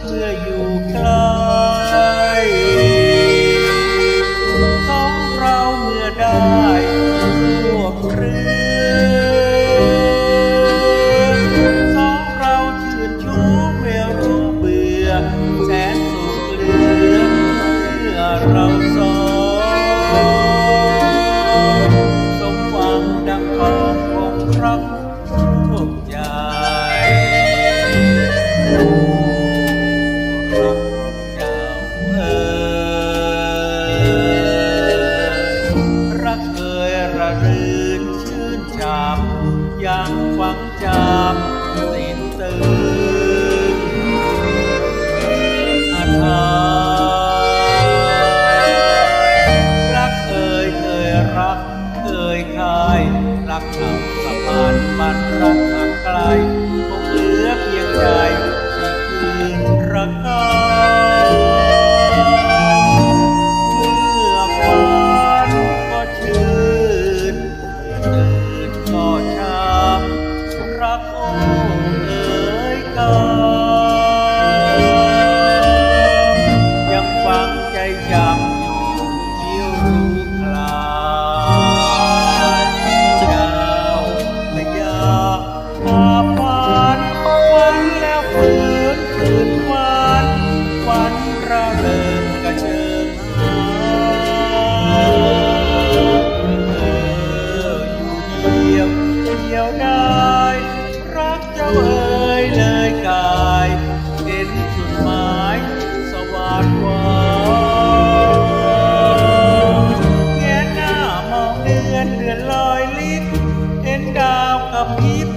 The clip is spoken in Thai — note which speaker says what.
Speaker 1: เพื่ออยู่ใกล้ท้องเราเมื่อได้ร่วมเครือท้องเราชื่นชูเมื่อรู้เบื่อแสนสุขเหลือเมื่อเรา รื่นชื่นชามยังฟังจามสิ้นตื่อาถารักเคยเคยรักเคยคาย รักเขาสะพานมันรักายรักเจ้าเอ่ยเลยกายเห็นจุดหมายสว่างวางแงหน้ามองเดือนเดือนลอยลิบเห็นดาวกับพิบ